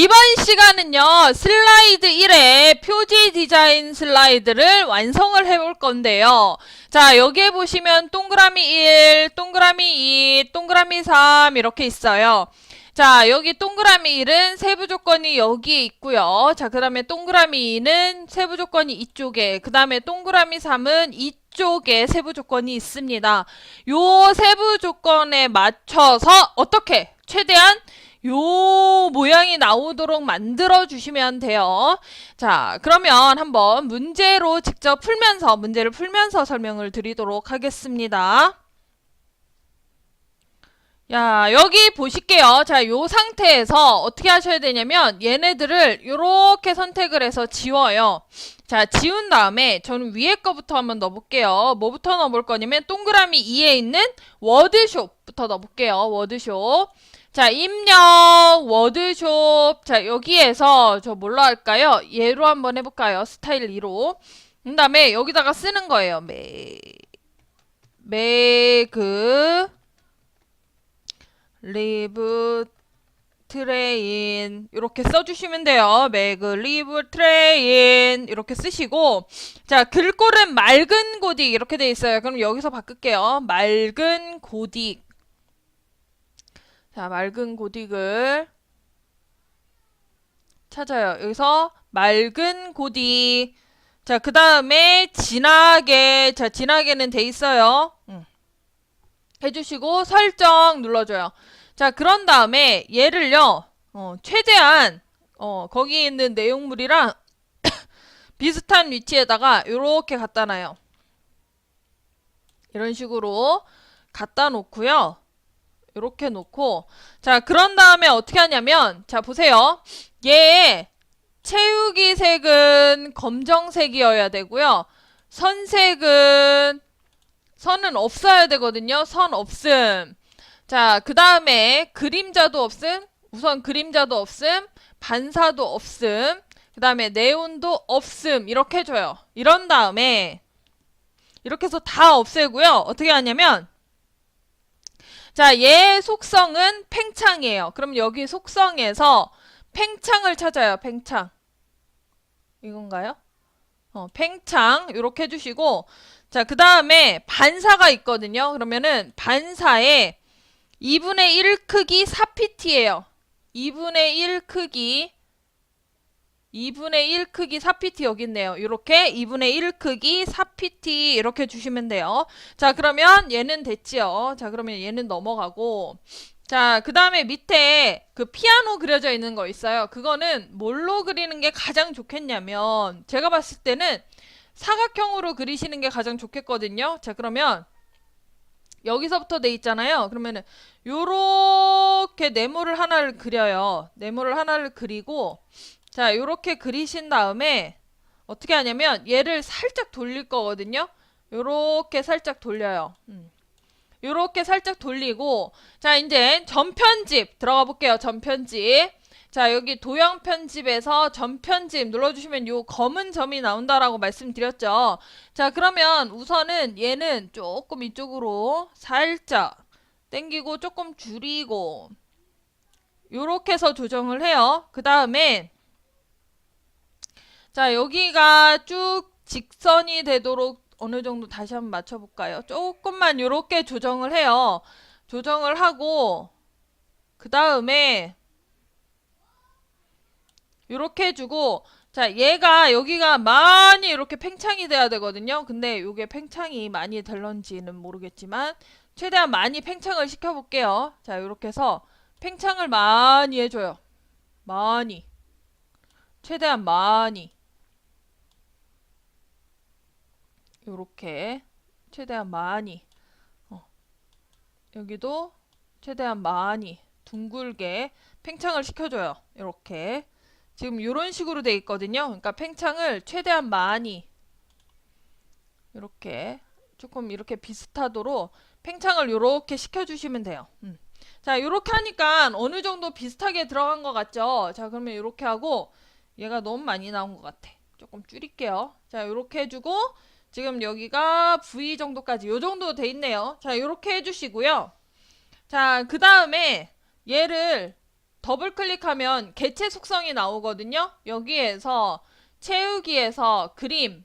이번 시간은요, 슬라이드 1의 표지 디자인 슬라이드를 완성을 해볼 건데요. 자, 여기에 보시면 동그라미 1, 동그라미 2, 동그라미 3 이렇게 있어요. 자, 여기 동그라미 1은 세부 조건이 여기에 있고요. 자, 그 다음에 동그라미 2는 세부 조건이 이쪽에, 그 다음에 동그라미 3은 이쪽에 세부 조건이 있습니다. 요 세부 조건에 맞춰서 어떻게 최대한 요 모양이 나오도록 만들어 주시면 돼요. 자, 그러면 한번 문제로 직접 풀면서 문제를 풀면서 설명을 드리도록 하겠습니다. 야, 여기 보실게요. 자, 요 상태에서 어떻게 하셔야 되냐면 얘네들을 요렇게 선택을 해서 지워요. 자, 지운 다음에 저는 위에 거부터 한번 넣어볼게요. 뭐부터 넣어볼 거냐면 동그라미 2에 있는 워드숍부터 넣어볼게요. 워드숍. 자, 입력, 워드숍. 자, 여기에서 저 뭘로 할까요? 얘로 한번 해볼까요? 스타일 2로. 그 다음에 여기다가 쓰는 거예요. 매, 매그, 리브, 트레인 이렇게 써주시면 돼요. 매그 리브 트레인 이렇게 쓰시고 자 글꼴은 맑은 고딕 이렇게 돼 있어요. 그럼 여기서 바꿀게요. 맑은 고딕 자 맑은 고딕을 찾아요. 여기서 맑은 고딕 자 그 다음에 진하게 자 진하게는 돼 있어요. 응. 해주시고 설정 눌러줘요. 자, 그런 다음에 얘를요, 어, 최대한, 어, 거기 있는 내용물이랑 비슷한 위치에다가 이렇게 갖다 놔요. 이런 식으로 갖다 놓고요. 이렇게 놓고, 자, 그런 다음에 어떻게 하냐면, 자, 보세요. 얘 채우기 색은 검정색이어야 되고요. 선색은, 선은 없어야 되거든요. 선 없음. 자, 그 다음에 그림자도 없음. 우선 그림자도 없음. 반사도 없음. 그 다음에 네온도 없음. 이렇게 해줘요. 이런 다음에 이렇게 해서 다 없애고요. 어떻게 하냐면 자, 얘 속성은 팽창이에요. 그럼 여기 속성에서 팽창을 찾아요. 팽창. 이건가요? 어, 팽창 이렇게 해주시고 자, 그 다음에 반사가 있거든요. 그러면은 반사에 2분의 1 크기 4pt예요. 2분의 1 크기 2분의 1 크기 4pt 여기 있네요. 이렇게 2분의 1 크기 4pt 이렇게 주시면 돼요. 자, 그러면 얘는 됐지요. 자, 그러면 얘는 넘어가고 자, 그 다음에 밑에 그 피아노 그려져 있는 거 있어요. 그거는 뭘로 그리는 게 가장 좋겠냐면 제가 봤을 때는 사각형으로 그리시는 게 가장 좋겠거든요. 자, 그러면 여기서부터 돼 있잖아요. 그러면은 요렇게 네모를 하나를 그려요. 네모를 하나를 그리고 자, 요렇게 그리신 다음에 어떻게 하냐면 얘를 살짝 돌릴 거거든요. 요렇게 살짝 돌려요. 음. 요렇게 살짝 돌리고 자, 이제 전편집 들어가 볼게요. 전편집. 자, 여기 도형 편집에서 전편집 눌러주시면 요 검은 점이 나온다라고 말씀드렸죠. 자, 그러면 우선은 얘는 조금 이쪽으로 살짝 당기고 조금 줄이고 요렇게 해서 조정을 해요. 그 다음에 자, 여기가 쭉 직선이 되도록 어느 정도 다시 한번 맞춰볼까요? 조금만 요렇게 조정을 해요. 조정을 하고 그 다음에 요렇게 해주고 자 얘가 여기가 많이 이렇게 팽창이 돼야 되거든요. 근데 요게 팽창이 많이 될런지는 모르겠지만 최대한 많이 팽창을 시켜볼게요. 자 요렇게 해서 팽창을 많이 해줘요. 많이. 최대한 많이 요렇게 최대한 많이 어. 여기도 최대한 많이 둥글게 팽창을 시켜줘요 이렇게 지금 이런 식으로 돼 있거든요. 그러니까 팽창을 최대한 많이 이렇게 조금 이렇게 비슷하도록 팽창을 이렇게 시켜주시면 돼요. 음. 자, 이렇게 하니까 어느 정도 비슷하게 들어간 것 같죠? 자, 그러면 이렇게 하고 얘가 너무 많이 나온 것 같아. 조금 줄일게요. 자, 이렇게 해주고 지금 여기가 V 정도까지 요 정도 돼 있네요. 자, 이렇게 해주시고요. 자, 그 다음에 얘를 더블 클릭하면 개체 속성이 나오거든요. 여기에서 채우기에서 그림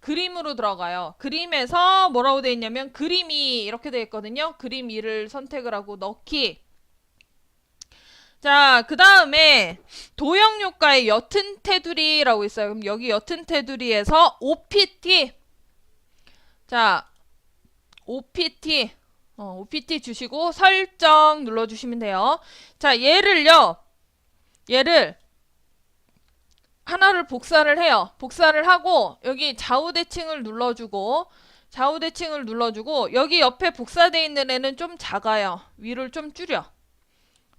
그림으로 들어가요. 그림에서 뭐라고 돼 있냐면 그림이 이렇게 돼 있거든요. 그림 2를 선택을 하고 넣기. 자, 그 다음에 도형 효과의 옅은 테두리라고 있어요. 그럼 여기 옅은 테두리에서 OPT. 자, OPT. 어, OPT 주시고 설정 눌러주시면 돼요. 자, 얘를요. 얘를 하나를 복사를 해요. 복사를 하고 여기 좌우 대칭을 눌러주고 좌우 대칭을 눌러주고 여기 옆에 복사되어 있는 애는 좀 작아요. 위를 좀 줄여.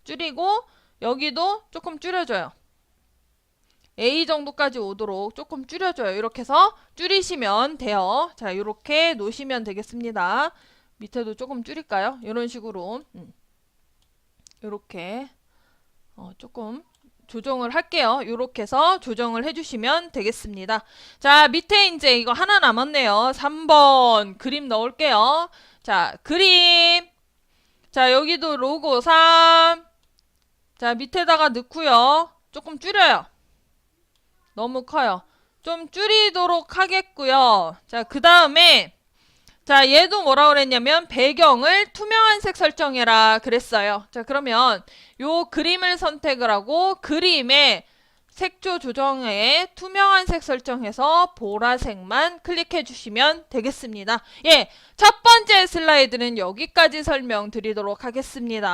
줄이고 여기도 조금 줄여줘요. A 정도까지 오도록 조금 줄여줘요. 이렇게 해서 줄이시면 돼요. 자, 이렇게 놓으시면 되겠습니다. 밑에도 조금 줄일까요? 이런 식으로 음. 이렇게 어, 조금 조정을 할게요. 이렇게 해서 조정을 해주시면 되겠습니다. 자, 밑에 이제 이거 하나 남았네요. 3번 그림 넣을게요. 자, 그림. 자, 여기도 로고 3. 자, 밑에다가 넣고요. 조금 줄여요. 너무 커요. 좀 줄이도록 하겠고요. 자, 그 다음에 자, 얘도 뭐라 그랬냐면 배경을 투명한 색 설정해라 그랬어요. 자, 그러면 요 그림을 선택을 하고 그림의 색조 조정에 투명한 색 설정해서 보라색만 클릭해 주시면 되겠습니다. 예, 첫 번째 슬라이드는 여기까지 설명드리도록 하겠습니다.